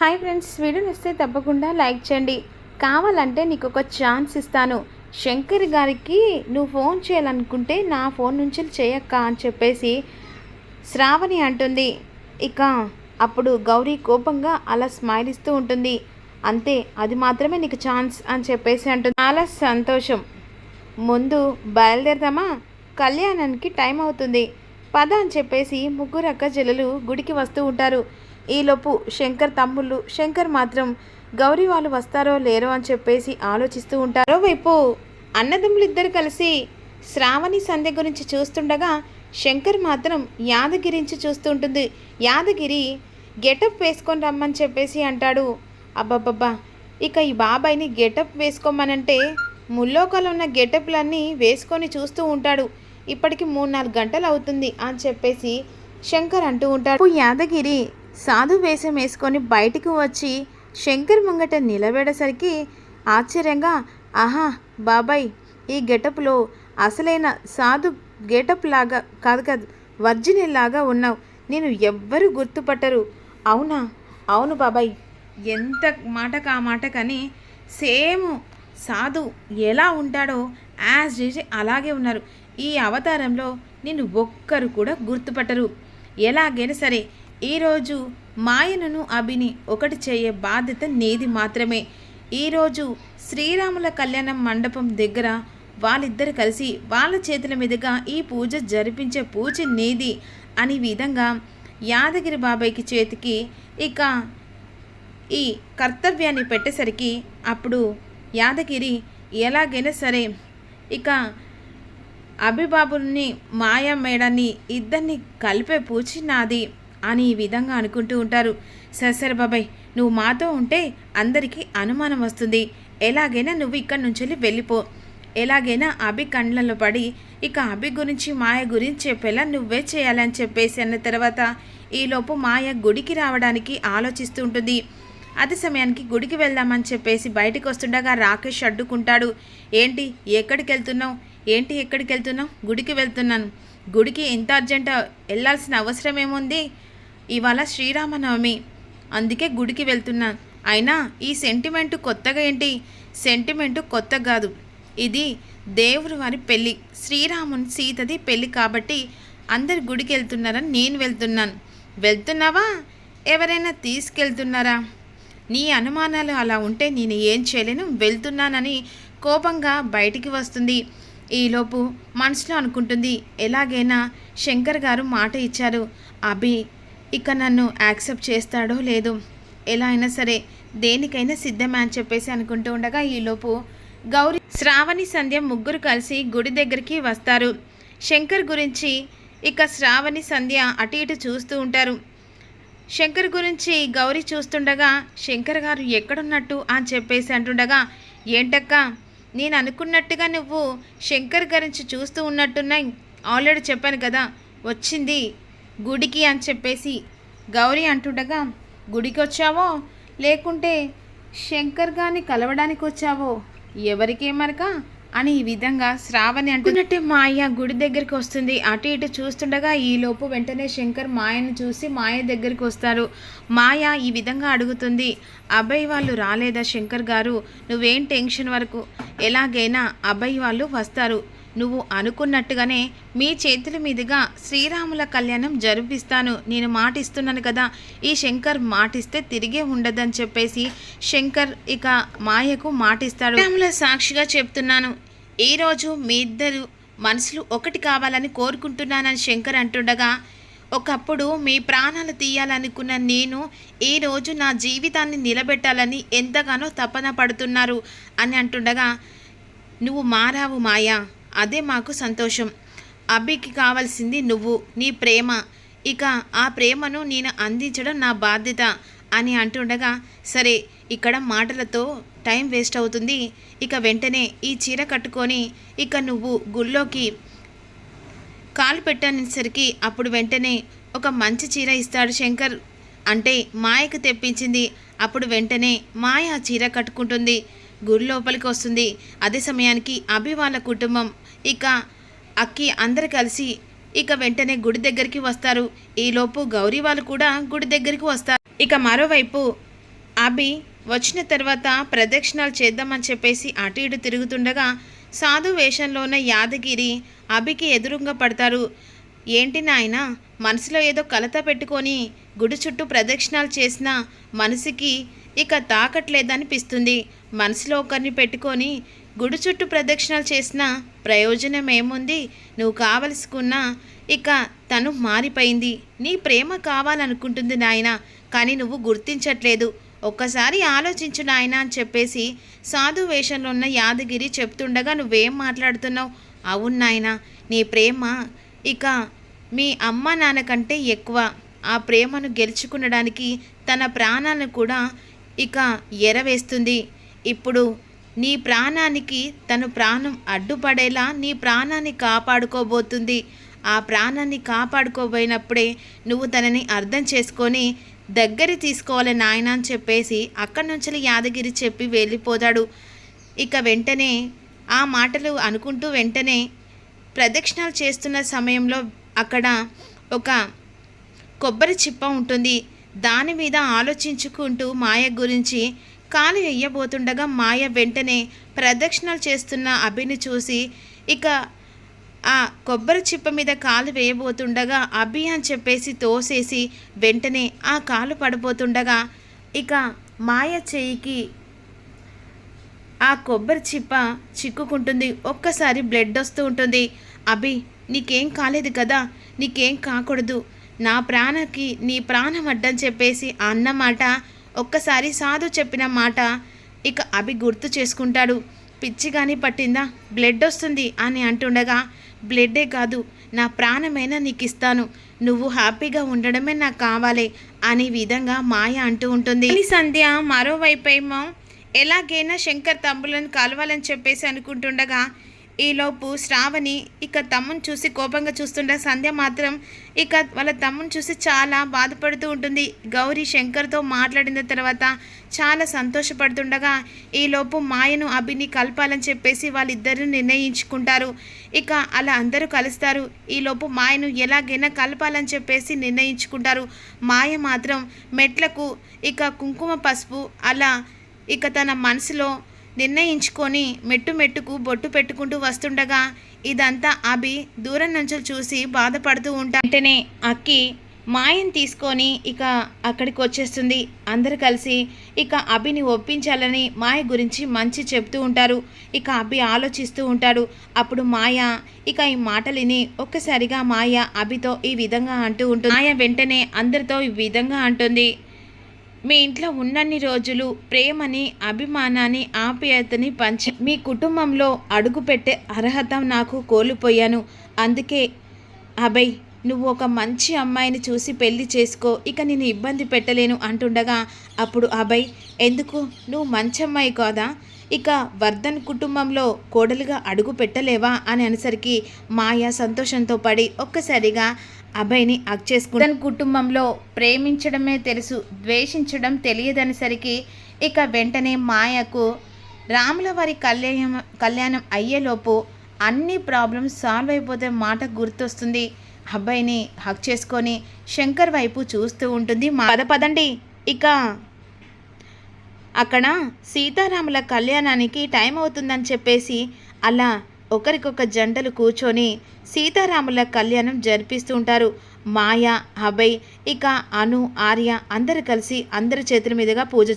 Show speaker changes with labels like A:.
A: Hi friends video నచ్చితే తప్పకుండా like చేయండి. కావాలంటే నీకు ఒక ఛాన్స్ ఇస్తాను. శంకర్ గారికి నువ్వు ఫోన్ చేయాలనుకుంటే నా ఫోన్ నుంచి చేయక్క అని చెప్పేసి శ్రావణి అంటుంది. ఇక అప్పుడు గౌరీ కోపంగా అలా స్మైల్ ఇస్తూ ఉంటుంది. అంతే అది మాత్రమే నీకు ఛాన్స్ అని చెప్పేసి అంటుంది. చాలా సంతోషం. ముందు బయలుదేరదామా? కళ్యాణానికి టైం అవుతుంది. పద అని చెప్పేసి ముగ్గురు అక్క చెల్లెలు గుడికి వస్తూ ఉంటారు. ఈలోపు శంకర్ తమ్ముళ్ళు శంకర్ మాత్రం గౌరీ వాళ్ళు వస్తారో లేరో అని చెప్పేసి ఆలోచిస్తూ ఉంటారు. వైపు అన్నదమ్ములిద్దరు కలిసి శ్రావణి సంధ్య గురించి చూస్తుండగా శంకర్ మాత్రం యాదగిరించి చూస్తూ ఉంటుంది. యాదగిరి గెటప్ వేసుకొని రమ్మని చెప్పేసి అంటాడు. అబ్బబ్బబ్బా ఇక ఈ బాబాయ్ని గెటప్ వేసుకోమనంటే ముల్లోకాలు ఉన్న గెటప్లన్నీ వేసుకొని చూస్తూ ఉంటాడు. ఇప్పటికి మూడు నాలుగు గంటలు అవుతుంది అని చెప్పేసి శంకర్ అంటూ ఉంటాడు. యాదగిరి సాధు వేషం వేసుకొని బయటికి వచ్చి శంకర్ ముంగట నిలబడేసరికి ఆశ్చర్యంగా ఆహా బాబాయ్ ఈ గెటప్లో అసలైన సాధు గెటప్ లాగా కాదు కాదు వర్జిని లాగా ఉన్నావు. నేను ఎవ్వరు గుర్తుపట్టరు. అవునా? అవును బాబాయ్. ఎంత మాటకు ఆ మాట కానీ సేమ్ సాధు ఎలా ఉంటాడో యాజ్ చేసి అలాగే ఉన్నారు. ఈ అవతారంలో నేను ఒక్కరు కూడా గుర్తుపట్టరు. ఎలాగైనా సరే ఈరోజు మాయనను అభిని ఒకటి చేయే బాధ్యత నీది మాత్రమే. ఈరోజు శ్రీరాముల కళ్యాణం మండపం దగ్గర వాళ్ళిద్దరు కలిసి వాళ్ళ చేతుల మీదుగా ఈ పూజ జరిపించే పూజ నీది అని విధంగా యాదగిరి బాబాయ్కి చేతికి ఇక ఈ కర్తవ్యాన్ని పెట్టేసరికి అప్పుడు యాదగిరి ఎలాగైనా సరే ఇక అభిబాబుని మాయా మేడని ఇద్దరిని కలిపే పూచి నాది. అని ఈ విధంగా అనుకుంటూ ఉంటారు. సరే బాబాయ్ నువ్వు మాతో ఉంటే అందరికీ అనుమానం వస్తుంది. ఎలాగైనా నువ్వు ఇక్కడి నుంచి వెళ్ళి వెళ్ళిపో. ఎలాగైనా అభి కండ్లలో పడి ఇక అభి గురించి మాయ గురించి చెప్పేలా నువ్వే చేయాలని చెప్పేసి అన్న తర్వాత ఈలోపు మాయ గుడికి రావడానికి ఆలోచిస్తూ ఉంటుంది. అదే సమయానికి గుడికి వెళ్దామని చెప్పేసి బయటకు వస్తుండగా రాకేష్ అడ్డుకుంటాడు. ఏంటి ఎక్కడికి వెళ్తున్నావు? ఏంటి ఎక్కడికి వెళ్తున్నావు? గుడికి వెళ్తున్నాను. గుడికి ఎంత అర్జెంట్? వెళ్ళాల్సిన అవసరం ఏముంది? ఇవాళ శ్రీరామనవమి. అందుకే గుడికి వెళ్తున్నాను అయినా ఈ సెంటిమెంట్ కొత్తగా ఏంటి? సెంటిమెంట్ కొత్త కాదు. ఇది దేవుడు వారి పెళ్ళి. శ్రీరాముని సీతది పెళ్ళి కాబట్టి అందరు గుడికి వెళ్తున్నారని నేను వెళ్తున్నాను. వెళ్తున్నావా? ఎవరైనా తీసుకెళ్తున్నారా? నీ అనుమానాలు అలా ఉంటే నేను ఏం చేయలేను. వెళ్తున్నానని కోపంగా బయటికి వస్తుంది. ఈలోపు మనసులో అనుకుంటుంది ఎలాగైనా శంకర్ గారు మాట ఇచ్చారు. అభి ఇక నన్ను యాక్సెప్ట్ చేస్తాడో లేదో ఎలా అయినా సరే దేనికైనా సిద్ధమే అని చెప్పేసి అనుకుంటూ ఉండగా ఈలోపు గౌరీ శ్రావణి సంధ్య ముగ్గురు కలిసి గుడి దగ్గరికి వస్తారు. శంకర్ గురించి ఇక శ్రావణి సంధ్య అటు ఇటు చూస్తూ ఉంటారు. శంకర్ గురించి గౌరీ చూస్తుండగా శంకర్ గారు ఎక్కడున్నట్టు? అని చెప్పేసి అంటుండగా ఏంటక్క నేను అనుకున్నట్టుగా నువ్వు శంకర్ గురించి చూస్తూ ఉన్నట్టున్నాయి. ఆల్రెడీ చెప్పాను కదా వచ్చింది. గుడికి అని చెప్పేసి గౌరీ అంటుండగా గుడికి వచ్చావో లేకుంటే శంకర్ గారిని కలవడానికి వచ్చావో? ఎవరికేమరక అని ఈ విధంగా శ్రావణి అంటున్నట్టే మాయ గుడి దగ్గరికి వస్తుంది. అటు ఇటు చూస్తుండగా ఈలోపు వెంటనే శంకర్ మాయను చూసి మాయ దగ్గరికి వస్తారు. మాయ ఈ విధంగా అడుగుతుంది అబ్బాయి వాళ్ళు రాలేదా శంకర్ గారు? నువ్వేం టెన్షన్ వరకు? ఎలాగైనా అబ్బాయి వాళ్ళు వస్తారు. నువ్వు అనుకున్నట్టుగానే మీ చేతుల మీదుగా శ్రీరాముల కళ్యాణం జరిపిస్తాను. నేను మాటిస్తున్నాను కదా. ఈ శంకర్ మాటిస్తే తిరిగే ఉండదని చెప్పేసి శంకర్ ఇక మాయకు మాటిస్తాడు. రాముల సాక్షిగా చెప్తున్నాను. ఈరోజు మీ ఇద్దరు మనసులు ఒకటి కావాలని కోరుకుంటున్నానని శంకర్ అంటుండగా ఒకప్పుడు మీ ప్రాణాలు తీయాలనుకున్న నేను ఈరోజు నా జీవితాన్ని నిలబెట్టాలని ఎంతగానో తపన పడుతున్నారు అని అంటుండగా నువ్వు మారావు మాయా? అదే మాకు సంతోషం. అభికి కావాల్సింది నువ్వు నీ ప్రేమ. ఇక ఆ ప్రేమను నేను అందించడం నా బాధ్యత అని అంటుండగా సరే ఇక్కడ మాటలతో టైం వేస్ట్ అవుతుంది. ఇక వెంటనే ఈ చీర కట్టుకొని ఇక నువ్వు గుళ్ళోకి కాలు పెట్టనేసరికి అప్పుడు వెంటనే ఒక మంచి చీర ఇస్తాడు శంకర్. అంటే మాయకు తెప్పించింది. అప్పుడు వెంటనే మాయ ఆ చీర కట్టుకుంటుంది. గుడి లోపలికి వస్తుంది. అదే సమయానికి అభి వాళ్ళ కుటుంబం. ఇక అక్కి అందరు కలిసి ఇక వెంటనే గుడి దగ్గరికి వస్తారు. ఈలోపు గౌరీ వాళ్ళు కూడా గుడి దగ్గరికి వస్తారు. ఇక మరోవైపు అభి వచ్చిన తర్వాత ప్రదక్షిణాలు చేద్దామని చెప్పేసి అటు ఇటు తిరుగుతుండగా సాధు వేషంలో ఉన్న యాదగిరి అభికి ఎదురుగా పడతారు. ఏంటి నాయన మనసులో ఏదో కలత పెట్టుకొని గుడి చుట్టూ ప్రదక్షిణాలు చేసిన మనసుకి ఇక తాకట్లేదనిపిస్తుంది. మనసులో ఒకరిని పెట్టుకొని గుడి చుట్టూ ప్రదక్షిణలు చేసిన ప్రయోజనం ఏముంది నువ్వు కావలసుకున్నా ఇక తను మారిపోయింది. నీ ప్రేమ కావాలనుకుంటుంది నాయన కానీ నువ్వు గుర్తించట్లేదు. ఒక్కసారి ఆలోచించు నాయన అని చెప్పేసి సాధు వేషంలో ఉన్న యాదగిరి చెప్తుండగా నువ్వేం మాట్లాడుతున్నావు? అవును నాయన నీ ప్రేమ ఇక మీ అమ్మ నాన్న కంటే ఎక్కువ. ఆ ప్రేమను గెలుచుకునడానికి తన ప్రాణాలను కూడా ఇక ఎరవేస్తుంది. ఇప్పుడు నీ ప్రాణానికి తను ప్రాణం అడ్డుపడేలా నీ ప్రాణాన్ని కాపాడుకోబోతుంది. ఆ ప్రాణాన్ని కాపాడుకోబోయినప్పుడే నువ్వు తనని అర్థం చేసుకొని దగ్గర తీసుకోవాలి నాయన అని చెప్పేసి అక్కడి నుంచి యాదగిరి చెప్పి వెళ్ళిపోతాడు. ఇక వెంటనే ఆ మాటలు అనుకుంటూ వెంటనే ప్రదక్షిణాలు చేస్తున్న సమయంలో అక్కడ ఒక కొబ్బరి చిప్ప ఉంటుంది. దాని మీద ఆలోచించుకుంటూ మాయ గురించి కాలు ఎయ్యబోతుండగా మాయ వెంటనే ప్రదక్షిణలు చేస్తున్న అభిని చూసి ఇక ఆ కొబ్బరి చిప్ప మీద కాలు వేయబోతుండగా అభి అని చెప్పేసి తోసేసి వెంటనే ఆ కాలు పడిపోతుండగా ఇక మాయ చెయ్యికి ఆ కొబ్బరి చిప్ప చిక్కుకుంటుంది. ఒక్కసారి బ్లడ్ వస్తూ ఉంటుంది. అభి నీకేం కాలేదు కదా? నీకేం కాకూడదు. నా ప్రాణకి నీ ప్రాణం అడ్డని చెప్పేసి అన్నమాట. ఒక్కసారి సాధు చెప్పిన మాట ఇక అభి గుర్తు చేసుకుంటాడు. పిచ్చి కానీ పట్టిందా? బ్లడ్ వస్తుంది అని అంటుండగా బ్లడ్డే కాదు నా ప్రాణమైనా నీకు ఇస్తాను నువ్వు హ్యాపీగా ఉండడమే నాకు కావాలి అనే విధంగా మాయ అంటూ ఉంటుంది. ఈ సంధ్య మరోవైపు ఏమో ఎలాగైనా శంకర్ తమ్ములను కలవాలని చెప్పేసి అనుకుంటుండగా ఈలోపు శ్రావణి ఇక తమ్ముని చూసి కోపంగా చూస్తుండే సంధ్య మాత్రం ఇక వాళ్ళ తమ్ముని చూసి చాలా బాధపడుతూ ఉంటుంది. గౌరీ శంకర్తో మాట్లాడిన తర్వాత చాలా సంతోషపడుతుండగా ఈలోపు మాయను అభిని కలపాలని చెప్పేసి వాళ్ళిద్దరూ నిర్ణయించుకుంటారు. ఇక అలా అందరూ కలుస్తారు. ఈలోపు మాయను ఎలాగైనా కలపాలని చెప్పేసి నిర్ణయించుకుంటారు. మాయ మాత్రం మెట్లకు ఇక కుంకుమ పసుపు అలా ఇక తన మనసులో నిర్ణయించుకొని మెట్టు మెట్టుకు బొట్టు పెట్టుకుంటూ వస్తుండగా ఇదంతా అభి దూరం నుంచి చూసి బాధపడుతూ ఉంటా. వెంటనే అక్కి మాయని తీసుకొని ఇక అక్కడికి వచ్చేస్తుంది. అందరు కలిసి ఇక అభిని ఒప్పించాలని మాయ గురించి మంచి చెప్తూ ఉంటారు. ఇక అభి ఆలోచిస్తూ ఉంటాడు. అప్పుడు మాయ ఇక ఈ మాటలిని ఒక్కసారిగా మాయ అభితో ఈ విధంగా అంటూ ఉంటుంది. మాయ వెంటనే అందరితో ఈ విధంగా అంటుంది. మీ ఇంట్లో ఉన్నన్ని రోజులు ప్రేమని అభిమానాన్ని ఆప్యాయతని పంచి మీ కుటుంబంలో అడుగుపెట్టే అర్హత నాకు కోల్పోయాను. అందుకే అభయ్ నువ్వు ఒక మంచి అమ్మాయిని చూసి పెళ్ళి చేసుకో. ఇక నేను ఇబ్బంది పెట్టలేను అంటుండగా అప్పుడు అభయ్ ఎందుకు? నువ్వు మంచి అమ్మాయి కాదా? ఇక వర్ధన్ కుటుంబంలో కోడలుగా అడుగు పెట్టలేవా? అని అనేసరికి మాయ సంతోషంతో పడి ఒక్కసారిగా అభయ్ని హక్ చేసుకుంటాను కుటుంబంలో ప్రేమించడమే తెలుసు ద్వేషించడం తెలియదనేసరికి ఇక వెంటనే మాయకు రాముల వారి కళ్యాణం కళ్యాణం అయ్యేలోపు అన్ని ప్రాబ్లమ్స్ సాల్వ్ అయిపోతే మాట గుర్తొస్తుంది. అబ్బాయిని హక్ చేసుకొని శంకర్ వైపు చూస్తూ ఉంటుంది మా పద పదండి. ఇక అక్కడ సీతారాముల కళ్యాణానికి టైం అవుతుందని చెప్పేసి అలా ఒకరికొక జంటలు కూర్చొని సీతారాముల కళ్యాణం జరిపిస్తూ ఉంటారు. మాయ అభయ్ ఇక అను ఆర్య అందరు కలిసి అందరి చేతుల మీదుగా పూజ